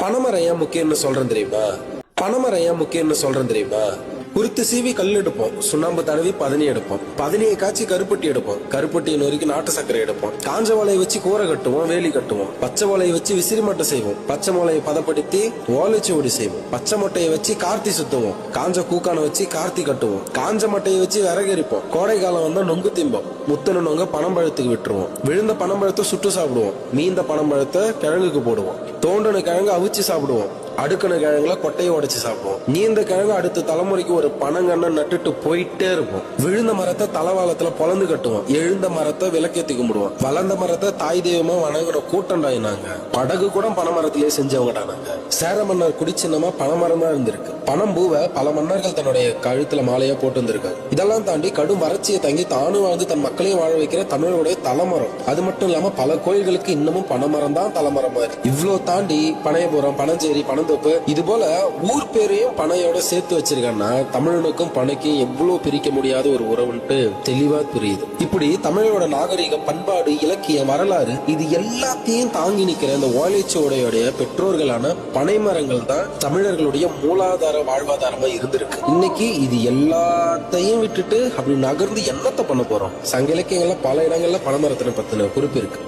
பனைமரம் ஏன் முக்கியம்னு சொல்றேன் தெரியுமா? பனைமரம் ஏன் முக்கியம்னு சொல்றேன் தெரியுமா? குருத்து சீவி கல் எடுப்போம். சுண்ணாம்பு தடவி பதனி எடுப்போம். பதனியை காய்ச்சி கருப்பட்டி எடுப்போம். கருப்பட்டியை நொறுக்கி நாட்டு சர்க்கரை எடுப்போம். காஞ்ச வாழையை வச்சு கூரை கட்டுவோம் வேலி கட்டுவோம். பச்சை வாழையை வச்சு விசிறி மட்டை செய்வோம். பச்சை மலையை பதப்படுத்தி ஓலைச்சுவடி செய்வோம். பச்சை மட்டையை வச்சு கார்த்தி சுத்துவோம். காஞ்ச கூக்கான வச்சு கார்த்தி கட்டுவோம். காஞ்ச மட்டையை வச்சு விறகு எரிப்போம் கோடை காலம் வந்தா நொங்கு திம்போம். முத்தனு நொங்க பனம்பழத்துக்கு விட்டுருவோம். விழுந்த பனம்பழத்தை சுட்டு சாப்பிடுவோம். மீந்த பனம்பழத்தை கிழங்குக்கு போடுவோம். தோண்டின கிழங்கு அவிச்சு சாப்பிடுவோம். அடுக்கின கிழங்குல கொட்டையை உடைச்சு சாப்பிடுவோம். நீந்த கிழங்கு அடுத்த தலைமுறைக்கு ஒரு பனங்கண்ணை நட்டுட்டு போயிட்டே இருப்போம். விழுந்த மரத்தை தலவாளத்துல பொழந்து கட்டுவோம். எழுந்த மரத்தை விளக்கேத்தி கும்பிடுவோம். வளர்ந்த மரத்தை தாய் தெய்வமா வணங்குற கூட்டண்டாயினாங்க படகு கூட பனைமரத்திலேயே செஞ்சவங்கடா நாங்க சேர மன்னர் குடிச்சின்னமா பனைமரம் தான் இருந்திருக்கு. பணம் பூவை பல மன்னர்கள் தன்னுடைய கழுத்துல மாலையா போட்டு இருந்திருக்காங்க இதெல்லாம் தாண்டி கடும் வறட்சியை தங்கி தானும் வாழ்ந்து தன் மக்களையும் வாழ வைக்கிற தமிழருடைய தலைமரம். அது மட்டும் இல்லாம பல கோயில்களுக்கு இன்னமும் பனைமரம் தான் தலைமரம் மாதிரி. இவ்வளவு தாண்டி பனையபுரம் பனஞ்சேரி பனந்தோப்பு இது போல ஊர் பேரையும் பனையோட சேர்த்து வச்சிருக்கேன்னா தமிழனுக்கும் பனைக்கும் எவ்வளவு பிரிக்க முடியாத ஒரு உறவுன்ட்டு தெளிவா புரியுது. இப்படி தமிழோட நாகரிகம் பண்பாடு இலக்கியம் வரலாறு இது எல்லாத்தையும் தாங்கி நிக்கிற இந்த ஓலைச்சுவடையோடைய பெற்றோர்களான பனைமரங்கள் தான் தமிழர்களுடைய மூலாதார வாழ்வாதாரமா இருந்திருக்கு. இன்னைக்கு இது எல்லாத்தையும் விட்டுட்டு அப்படி நகர்ந்து என்னத்தை பண்ண போறோம்? சங்க இலக்கியங்கள்ல பல இடங்கள்ல பனைமரத்தினை பத்தின குறிப்பு இருக்கு.